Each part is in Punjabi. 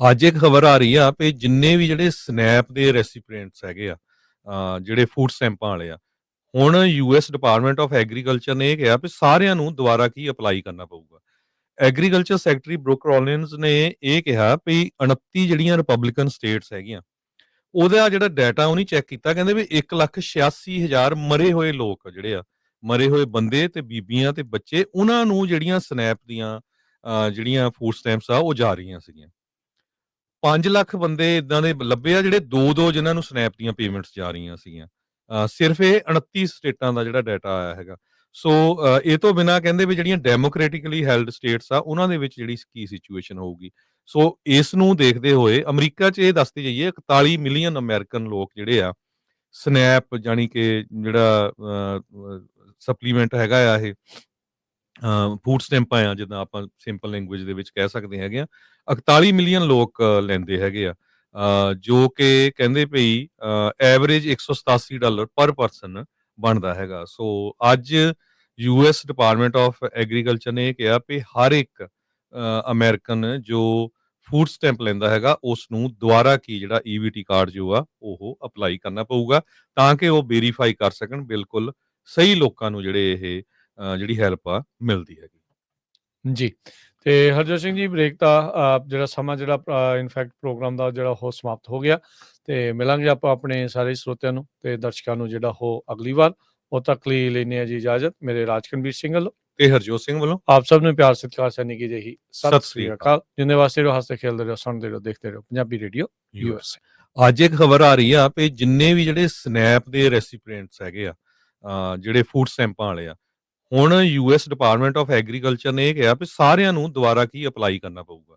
ਅੱਜ ਇੱਕ ਖਬਰ ਆ ਰਹੀ ਆ ਵੀ ਜਿੰਨੇ ਵੀ ਜਿਹੜੇ ਸਨੈਪ ਦੇ ਰੈਸਿਪੀਐਂਟਸ ਹੈਗੇ ਆ ਜਿਹੜੇ ਫੂਡ ਸਟੈਂਪਾਂ ਵਾਲੇ ਆ, ਹੁਣ ਯੂਐਸ ਡਿਪਾਰਟਮੈਂਟ ਆਫ ਐਗਰੀਕਲਚਰ ਨੇ ਇਹ ਕਿਹਾ ਵੀ ਸਾਰਿਆਂ ਨੂੰ ਦੁਬਾਰਾ ਕੀ ਅਪਲਾਈ ਕਰਨਾ ਪਊਗਾ। ਐਗਰੀਕਲਚਰ ਸੈਕਟਰੀ ਬਰੁਕ ਰੋਲਿਨਸ ਨੇ ਇਹ ਕਿਹਾ ਵੀ 29 ਜਿਹੜੀਆਂ ਰਿਪਬਲਿਕਨ ਸਟੇਟਸ ਹੈਗੀਆਂ, ਉਹਦਾ ਜਿਹੜਾ ਡਾਟਾ ਉਹਨੇ ਚੈੱਕ ਕੀਤਾ, ਕਹਿੰਦੇ ਵੀ 186000 ਮਰੇ ਹੋਏ ਲੋਕ ਜਿਹੜੇ ਆ, ਮਰੇ ਹੋਏ ਬੰਦੇ ਤੇ ਬੀਬੀਆਂ ਤੇ ਬੱਚੇ, ਉਹਨਾਂ ਨੂੰ ਜਿਹੜੀਆਂ ਸਨੈਪ ਦੀਆਂ ਜਿਹੜੀਆਂ ਫੂਡ ਸਟੈਂਪਸ ਆ, ਉਹ ਜਾ ਰਹੀਆਂ ਸੀਗੀਆਂ। 5 ਲੱਖ ਬੰਦੇ ਇਦਾਂ ਦੇ ਲੱਭੇ ਆ ਜਿਹੜੇ ਦੋ ਦੋ ਜਿਨ੍ਹਾਂ ਨੂੰ ਸਨੈਪ ਦੀਆਂ ਪੇਮੈਂਟਸ ਜਾ ਰਹੀਆਂ ਸੀਗੀਆਂ। ਸਿਰਫ ਇਹ 29 ਸਟੇਟਾਂ ਦਾ ਜਿਹੜਾ ਡਾਟਾ ਆਇਆ ਹੈਗਾ। ਸੋ ਇਹ ਤੋਂ ਬਿਨਾ ਕਹਿੰਦੇ ਵੀ ਜਿਹੜੀਆਂ ਡੈਮੋਕ੍ਰੈਟਿਕਲੀ ਹੈਲਡ ਸਟੇਟਸ ਆ, ਉਹਨਾਂ ਦੇ ਵਿੱਚ ਜਿਹੜੀ ਕੀ ਸਿਚੁਏਸ਼ਨ ਹੋਊਗੀ। ਸੋ ਇਸ ਨੂੰ ਦੇਖਦੇ ਹੋਏ ਅਮਰੀਕਾ 'ਚ ਇਹ ਦੱਸਦੇ ਜਾਈਏ 41 ਮਿਲੀਅਨ ਅਮਰੀਕਨ ਲੋਕ ਜਿਹੜੇ ਆ ਸਨੈਪ ਜਾਨੀ ਕਿ ਜਿਹੜਾ ਸਪਲੀਮੈਂਟ ਹੈਗਾ ਆ ਇਹ ਫੂਡ ਸਟੈਂਪਾਂ ਆ, ਜਿੱਦਾਂ ਆਪਾਂ ਸਿੰਪਲ ਲੈਂਗੁਏਜ ਦੇ ਵਿੱਚ ਕਹਿ ਸਕਦੇ ਹੈਗੇ ਆ। 41 ਮਿਲੀਅਨ ਲੋਕ ਲੈਂਦੇ ਹੈਗੇ ਆ। ਜੋ ਕਿ ਕਹਿੰਦੇ ਪਈ ਐਵਰੇਜ 187 ਡਾਲਰ ਪਰ ਪਰਸਨ ਬਣਦਾ ਹੈਗਾ। ਸੋ, ਅੱਜ ਯੂਐਸ ਡਿਪਾਰਟਮੈਂਟ ਆਫ ਐਗਰੀਕਲਚਰ ਨੇ ਇਹ ਕਿਹਾ ਵੀ ਹਰ ਇੱਕ ਅਮਰੀਕਨ ਜੋ ਫੂਡ ਸਟੈਂਪ ਲੈਂਦਾ ਹੈਗਾ ਉਸ ਨੂੰ ਦੁਬਾਰਾ ਕੀ ਜਿਹੜਾ ਈਵੀਟੀ ਕਾਰਡ ਜੋ ਆ, ਉਹ ਅਪਲਾਈ ਕਰਨਾ ਪਊਗਾ, ਤਾਂ ਕਿ ਉਹ ਵੈਰੀਫਾਈ ਕਰ ਸਕਣ। ਬਿਲਕੁਲ ਸਹੀ ਲੋਕਾਂ ਨੂੰ ਜਿਹੜੇ ਇਹ ਜਿਹੜੀ ਹੈਲਪ ਆ ਮਿਲਦੀ ਹੈਗੀ। ਜੀ। ਤੇ ਹਰਜੋਤ ਸਿੰਘ ਜੀ ਬ੍ਰੇਕ ਦਾ ਜਿਹੜਾ ਸਮਾਂ ਜਿਹੜਾ ਇਨਫੈਕਟ ਪ੍ਰੋਗਰਾਮ ਦਾ ਜਿਹੜਾ ਉਹ ਸਮਾਪਤ ਹੋ ਗਿਆ। ਤੇ ਮਿਲਾਂਗੇ ਆਪਾਂ ਆਪਣੇ ਸਾਰੇ ਸਰੋਤਿਆਂ ਨੂੰ ਤੇ ਦਰਸ਼ਕਾਂ ਨੂੰ ਜਿਹੜਾ ਉਹ ਅਗਲੀ ਵਾਰ। ਉਹ ਤੱਕ ਲਈ ਲੈਣੇ ਆ ਜੀ ਇਜਾਜ਼ਤ। ਮੇਰੇ ਰਾਜਕਨਵੀਰ ਸਿੰਘ ਵੱਲੋਂ। ਤੇ ਹਰਜੋਤ ਸਿੰਘ ਵੱਲੋਂ। ਆਪ ਸਭ ਨੂੰ ਪਿਆਰ ਸਤਿਕਾਰ ਸੈਨੀ ਕੀ ਜਿਹੀ ਸਤਿ ਸ੍ਰੀ ਅਕਾਲ। ਜਿੰਨੇ ਵਾਸਤੇ ਰਹੋ ਹੱਸਦੇ ਖੇਲਦੇ ਰਹੋ ਸੁਣਦੇ ਰਹੋ ਦੇਖਦੇ ਰਹੋ। ਪੰਜਾਬੀ ਰੇਡੀਓ ਯੂਐਸ ਅੱਜ ਇੱਕ ਖਬਰ ਆ ਰਹੀ ਆ ਵੀ ਜਿੰਨੇ ਵੀ ਜਿਹੜੇ ਸਨੈਪ ਦੇ ਰੈਸਿਪੀਐਂਟਸ ਹੈਗੇ ਆ ਜਿਹੜੇ ਫੂਡ ਸਟੈਂਪਾਂ ਵਾਲੇ ਆ ਹੁਣ ਯੂਐਸ ਡਿਪਾਰਟਮੈਂਟ ਆਫ ਐਗਰੀਕਲਚਰ ਨੇ ਇਹ ਕਿਹਾ ਵੀ ਸਾਰਿਆਂ ਨੂੰ ਦੁਬਾਰਾ ਕੀ ਅਪਲਾਈ ਕਰਨਾ ਪਊਗਾ।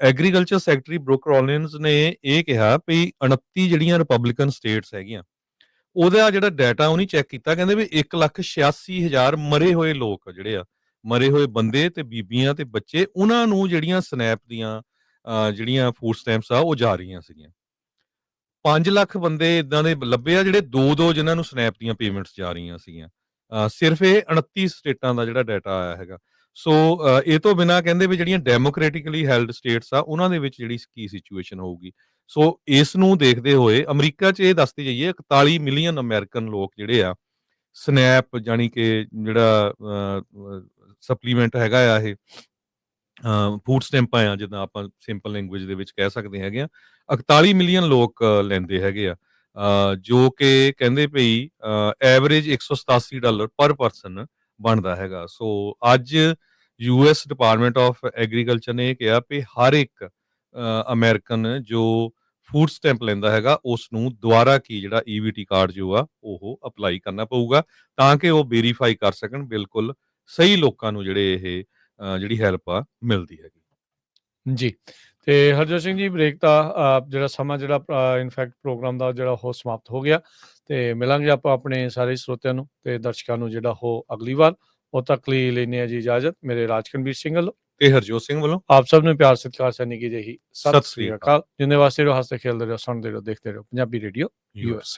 ਐਗਰੀਕਲਚਰ ਸੈਕਟਰੀ ਬਰੁਕ ਰੋਲਿਨਸ ਨੇ ਇਹ ਕਿਹਾ ਵੀ 29 ਜਿਹੜੀਆਂ ਰਿਪਬਲਿਕਨ ਸਟੇਟਸ ਹੈਗੀਆਂ, ਉਹਦਾ ਜਿਹੜਾ ਡਾਟਾ ਉਹਨੇ ਚੈੱਕ ਕੀਤਾ, ਕਹਿੰਦੇ ਵੀ 186000 ਮਰੇ ਹੋਏ ਲੋਕ ਜਿਹੜੇ ਆ, ਮਰੇ ਹੋਏ ਬੰਦੇ ਤੇ ਬੀਬੀਆਂ ਤੇ ਬੱਚੇ, ਉਹਨਾਂ ਨੂੰ ਜਿਹੜੀਆਂ ਸਨੈਪ ਦੀਆਂ ਜਿਹੜੀਆਂ ਫੂਡ ਸਟੈਂਪਸ ਆ, ਉਹ ਜਾ ਰਹੀਆਂ ਸੀਗੀਆਂ। 5 ਲੱਖ ਬੰਦੇ ਇਦਾਂ ਦੇ ਲੱਭੇ ਆ ਜਿਹੜੇ ਦੋ ਦੋ ਜਿਨ੍ਹਾਂ ਨੂੰ ਸਨੈਪ ਦੀਆਂ ਪੇਮੈਂਟਸ ਜਾ ਰਹੀਆਂ ਸੀਗੀਆਂ। ਸਿਰਫ ਇਹ 29 ਸਟੇਟਾਂ ਦਾ ਜਿਹੜਾ ਡਾਟਾ ਆਇਆ ਹੈਗਾ। ਸੋ ਇਹ ਤੋਂ ਬਿਨਾ ਕਹਿੰਦੇ ਵੀ ਜਿਹੜੀਆਂ ਡੈਮੋਕ੍ਰੈਟਿਕਲੀ ਹੈਲਡ ਸਟੇਟਸ ਆ, ਉਹਨਾਂ ਦੇ ਵਿੱਚ ਜਿਹੜੀ ਕੀ ਸਿਚੁਏਸ਼ਨ ਹੋਊਗੀ। ਸੋ, ਇਸ ਨੂੰ ਦੇਖਦੇ ਹੋਏ ਅਮਰੀਕਾ 'ਚ ਇਹ ਦੱਸਦੇ ਜਾਈਏ 41 ਮਿਲੀਅਨ ਅਮਰੀਕਨ ਲੋਕ ਜਿਹੜੇ ਆ, ਸਨੈਪ ਜਾਨੀ ਕਿ ਜਿਹੜਾ ਸਪਲੀਮੈਂਟ ਹੈਗਾ ਆ ਇਹ ਫੂਡ ਸਟੈਂਪਾਂ ਆ ਜਿੱਦਾਂ ਆਪਾਂ ਸਿੰਪਲ ਲੈਂਗੁਏਜ ਦੇ ਵਿੱਚ ਕਹਿ ਸਕਦੇ ਹੈਗੇ ਆ 41 ਮਿਲੀਅਨ ਲੋਕ ਲੈਂਦੇ ਹੈਗੇ ਆ। ਜੋ ਕਿ ਕਹਿੰਦੇ ਪਈ ਐਵਰੇਜ 187 ਡਾਲਰ ਪਰ ਪਰਸਨ ਬਣਦਾ ਹੈਗਾ। ਸੋ, ਅੱਜ ਯੂਐਸ ਡਿਪਾਰਟਮੈਂਟ ਆਫ ਐਗਰੀਕਲਚਰ ਨੇ ਇਹ ਕਿਹਾ ਵੀ ਹਰ ਇੱਕ ਅਮਰੀਕਨ ਜੋ ਫੂਡ ਸਟੈਂਪ ਲੈਂਦਾ ਹੈਗਾ ਉਸ ਨੂੰ ਦੁਬਾਰਾ ਕੀ ਜਿਹੜਾ ਈਵੀਟੀ ਕਾਰਡ ਜੋ ਆ, ਉਹ ਅਪਲਾਈ ਕਰਨਾ ਪਊਗਾ ਤਾਂ ਕਿ ਉਹ ਵੈਰੀਫਾਈ ਕਰ ਸਕਣ, ਬਿਲਕੁਲ ਸਹੀ ਲੋਕਾਂ ਨੂੰ ਜਿਹੜੇ ਇਹ ਜਿਹੜੀ ਹੈਲਪ ਆ, ਮਿਲਦੀ ਹੈਗੀ। ਜੀ। ਤੇ ਹਰਜੋਤ ਸਿੰਘ ਜੀ ਬ੍ਰੇਕ ਦਾ ਜਿਹੜਾ ਸਮਾਂ ਜਿਹੜਾ ਇਨਫੈਕਟ ਪ੍ਰੋਗਰਾਮ ਦਾ ਜਿਹੜਾ ਉਹ ਸਮਾਪਤ ਹੋ ਗਿਆ। ਤੇ ਮਿਲਾਂਗੇ ਆਪਾਂ ਆਪਣੇ ਸਾਰੇ ਸਰੋਤਿਆਂ ਨੂੰ ਤੇ ਦਰਸ਼ਕਾਂ ਨੂੰ ਜਿਹੜਾ ਉਹ ਅਗਲੀ ਵਾਰ। ਉਹ ਤੱਕ ਲਈ ਲੈਣੇ ਆ ਜੀ ਇਜਾਜ਼ਤ। ਮੇਰੇ ਰਾਜਕਨਵੀਰ ਸਿੰਘ ਵੱਲੋਂ। ਤੇ ਹਰਜੋਤ ਸਿੰਘ ਵੱਲੋਂ। ਆਪ ਸਭ ਨੂੰ ਪਿਆਰ ਸਤਿਕਾਰ ਸੈਨੀ ਕੀ ਜਿਹੀ ਸਤਿ ਸ੍ਰੀ ਅਕਾਲ। ਜਿੰਨੇ ਵਾਸਤੇ ਰਹੋ ਹੱਸਦੇ ਖੇਲਦੇ ਰਹੋ ਸੁਣਦੇ ਰਹੋ ਦੇਖਦੇ ਰਹੋ। Punjabi radio US